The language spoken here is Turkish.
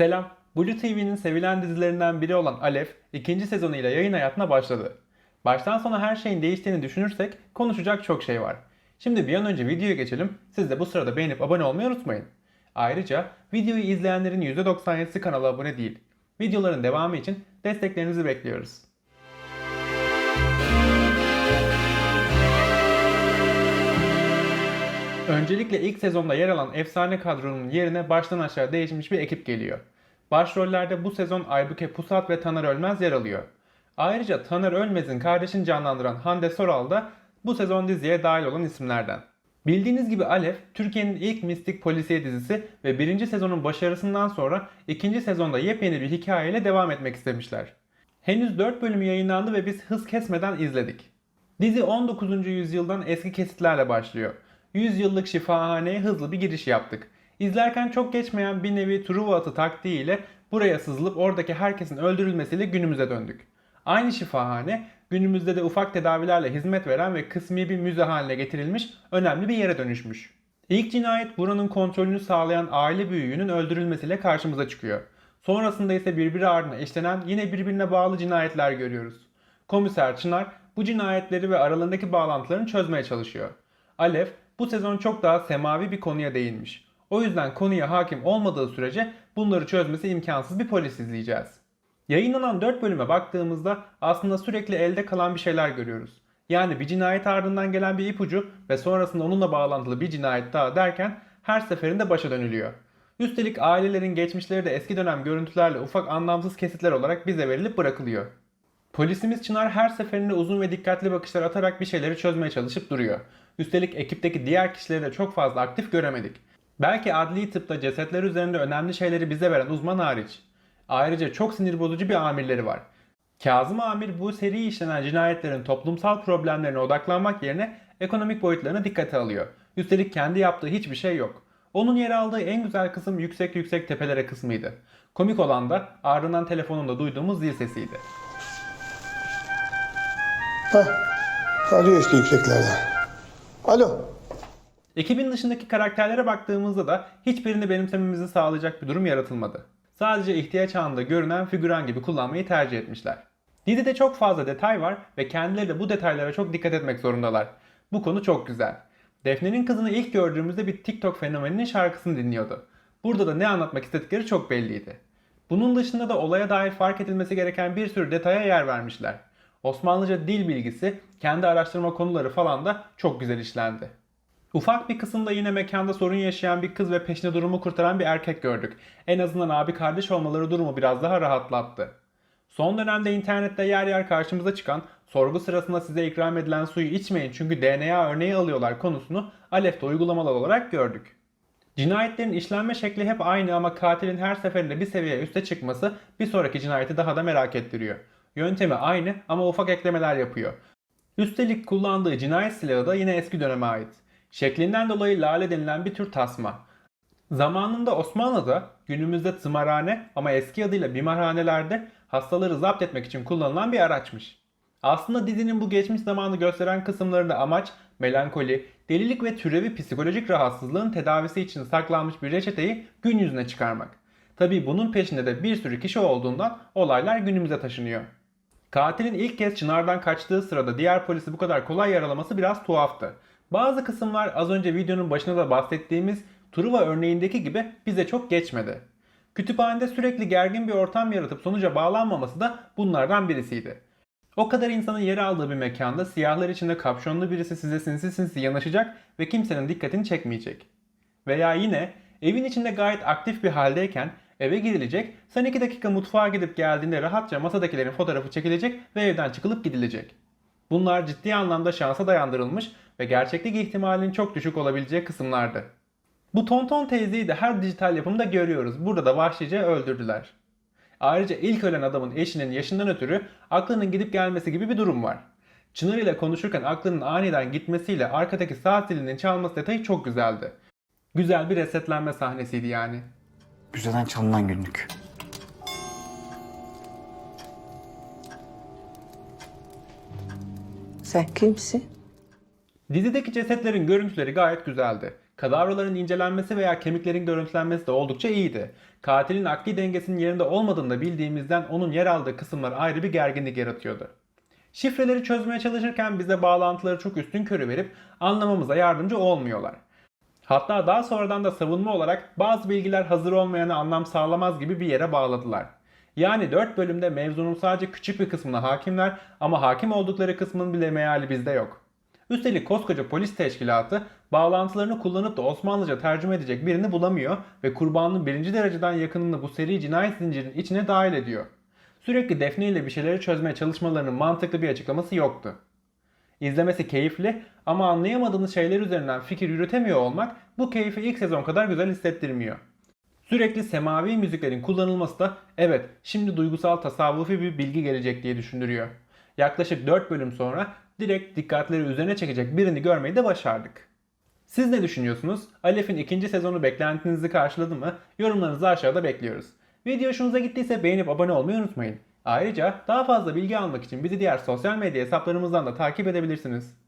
Selam. Blue TV'nin sevilen dizilerinden biri olan Alef, ikinci sezonuyla yayın hayatına başladı. Baştan sona her şeyin değiştiğini düşünürsek konuşacak çok şey var. Şimdi bir an önce videoya geçelim. Siz de bu sırada beğenip abone olmayı unutmayın. Ayrıca videoyu izleyenlerin %97'si kanala abone değil. Videoların devamı için desteklerinizi bekliyoruz. Öncelikle ilk sezonda yer alan efsane kadronun yerine baştan aşağı değişmiş bir ekip geliyor. Başrollerde bu sezon Aybüke Pusat ve Taner Ölmez yer alıyor. Ayrıca Taner Ölmez'in kardeşini canlandıran Hande Soral da bu sezon diziye dahil olan isimlerden. Bildiğiniz gibi Alef, Türkiye'nin ilk mistik polisiye dizisi ve birinci sezonun başarısından sonra ikinci sezonda yepyeni bir hikayeyle devam etmek istemişler. Henüz 4 bölüm yayınlandı ve biz hız kesmeden izledik. Dizi 19. yüzyıldan eski kesitlerle başlıyor. 100 yıllık şifahaneye hızlı bir giriş yaptık. İzlerken çok geçmeyen bir nevi Truva atı taktiğiyle buraya sızılıp oradaki herkesin öldürülmesiyle günümüze döndük. Aynı şifahane günümüzde de ufak tedavilerle hizmet veren ve kısmi bir müze haline getirilmiş önemli bir yere dönüşmüş. İlk cinayet buranın kontrolünü sağlayan aile büyüğünün öldürülmesiyle karşımıza çıkıyor. Sonrasında ise birbiri ardına eşlenen yine birbirine bağlı cinayetler görüyoruz. Komiser Çınar bu cinayetleri ve aralarındaki bağlantılarını çözmeye çalışıyor. Alev bu sezon çok daha semavi bir konuya değinmiş. O yüzden konuya hakim olmadığı sürece bunları çözmesi imkansız bir polis izleyeceğiz. Yayınlanan 4 bölüme baktığımızda aslında sürekli elde kalan bir şeyler görüyoruz. Yani bir cinayet ardından gelen bir ipucu ve sonrasında onunla bağlantılı bir cinayet daha derken her seferinde başa dönülüyor. Üstelik ailelerin geçmişleri de eski dönem görüntülerle ufak anlamsız kesitler olarak bize verilip bırakılıyor. Polisimiz Çınar her seferinde uzun ve dikkatli bakışlar atarak bir şeyleri çözmeye çalışıp duruyor. Üstelik ekipteki diğer kişileri de çok fazla aktif göremedik. Belki adli tıpta cesetler üzerinde önemli şeyleri bize veren uzman hariç. Ayrıca çok sinir bozucu bir amirleri var. Kazım Amir bu seri işlenen cinayetlerin toplumsal problemlerine odaklanmak yerine ekonomik boyutlarına dikkate alıyor. Üstelik kendi yaptığı hiçbir şey yok. Onun yer aldığı en güzel kısım yüksek yüksek tepelere kısmıydı. Komik olan da ardından telefonunda duyduğumuz zil sesiydi. Hah, arıyor işte yükseklerden. Alo. Ekibin dışındaki karakterlere baktığımızda da hiçbirini benimsememizi sağlayacak bir durum yaratılmadı. Sadece ihtiyaç anında görünen figüran gibi kullanmayı tercih etmişler. Dizide çok fazla detay var ve kendileri de bu detaylara çok dikkat etmek zorundalar. Bu konu çok güzel. Defne'nin kızını ilk gördüğümüzde bir TikTok fenomeninin şarkısını dinliyordu. Burada da ne anlatmak istedikleri çok belliydi. Bunun dışında da olaya dair fark edilmesi gereken bir sürü detaya yer vermişler. Osmanlıca dil bilgisi, kendi araştırma konuları falan da çok güzel işlendi. Ufak bir kısımda yine mekanda sorun yaşayan bir kız ve peşine durumu kurtaran bir erkek gördük. En azından abi kardeş olmaları durumu biraz daha rahatlattı. Son dönemde internette yer yer karşımıza çıkan sorgu sırasında size ikram edilen suyu içmeyin çünkü DNA örneği alıyorlar konusunu Alef'te uygulamalı olarak gördük. Cinayetlerin işlenme şekli hep aynı ama katilin her seferinde bir seviye üste çıkması bir sonraki cinayeti daha da merak ettiriyor. Yöntemi aynı ama ufak eklemeler yapıyor. Üstelik kullandığı cinayet silahı da yine eski döneme ait. Şeklinden dolayı lale denilen bir tür tasma. Zamanında Osmanlı'da günümüzde tımarhane ama eski adıyla bimarhanelerde hastaları zapt etmek için kullanılan bir araçmış. Aslında dizinin bu geçmiş zamanı gösteren kısımlarında amaç melankoli, delilik ve türevi psikolojik rahatsızlığın tedavisi için saklanmış bir reçeteyi gün yüzüne çıkarmak. Tabi bunun peşinde de bir sürü kişi olduğundan olaylar günümüze taşınıyor. Katilin ilk kez Çınar'dan kaçtığı sırada diğer polisi bu kadar kolay yaralaması biraz tuhaftı. Bazı kısımlar az önce videonun başında da bahsettiğimiz Truva örneğindeki gibi bize çok geçmedi. Kütüphanede sürekli gergin bir ortam yaratıp sonuca bağlanmaması da bunlardan birisiydi. O kadar insanın yer aldığı bir mekanda siyahlar içinde kapşonlu birisi size sinsi sinsi yanaşacak ve kimsenin dikkatini çekmeyecek. Veya yine evin içinde gayet aktif bir haldeyken eve girilecek, sen 2 dakika mutfağa gidip geldiğinde rahatça masadakilerin fotoğrafı çekilecek ve evden çıkılıp gidilecek. Bunlar ciddi anlamda şansa dayandırılmış ve gerçeklik ihtimalinin çok düşük olabileceği kısımlardı. Bu tonton teyzeyi de her dijital yapımda görüyoruz. Burada da vahşice öldürdüler. Ayrıca ilk ölen adamın eşinin yaşından ötürü aklının gidip gelmesi gibi bir durum var. Çınar ile konuşurken aklının aniden gitmesiyle arkadaki saat zilinin çalması detayı çok güzeldi. Güzel bir resetlenme sahnesiydi yani. Müzeden çalınan günlük. Sen kimsin? Dizideki cesetlerin görüntüleri gayet güzeldi. Kadavraların incelenmesi veya kemiklerin görüntülenmesi de oldukça iyiydi. Katilin akli dengesinin yerinde olmadığını da bildiğimizden onun yer aldığı kısımlar ayrı bir gerginlik yaratıyordu. Şifreleri çözmeye çalışırken bize bağlantıları çok üstün körü verip anlamamıza yardımcı olmuyorlar. Hatta daha sonradan da savunma olarak bazı bilgiler hazır olmayana anlam sağlamaz gibi bir yere bağladılar. Yani 4 bölümde mevzunun sadece küçük bir kısmına hakimler ama hakim oldukları kısmın bile meali bizde yok. Üstelik koskoca polis teşkilatı bağlantılarını kullanıp da Osmanlıca tercüme edecek birini bulamıyor ve kurbanın birinci dereceden yakınını bu seri cinayet zincirinin içine dahil ediyor. Sürekli Defne ile bir şeyleri çözmeye çalışmalarının mantıklı bir açıklaması yoktu. İzlemesi keyifli ama anlayamadığınız şeyler üzerinden fikir yürütemiyor olmak bu keyfi ilk sezon kadar güzel hissettirmiyor. Sürekli semavi müziklerin kullanılması da evet şimdi duygusal tasavvufi bir bilgi gelecek diye düşündürüyor. Yaklaşık 4 bölüm sonra direkt dikkatleri üzerine çekecek birini görmeyi de başardık. Siz ne düşünüyorsunuz? Alef'in ikinci sezonu beklentinizi karşıladı mı? Yorumlarınızı aşağıda bekliyoruz. Video hoşunuza gittiyse beğenip abone olmayı unutmayın. Ayrıca daha fazla bilgi almak için bizi diğer sosyal medya hesaplarımızdan da takip edebilirsiniz.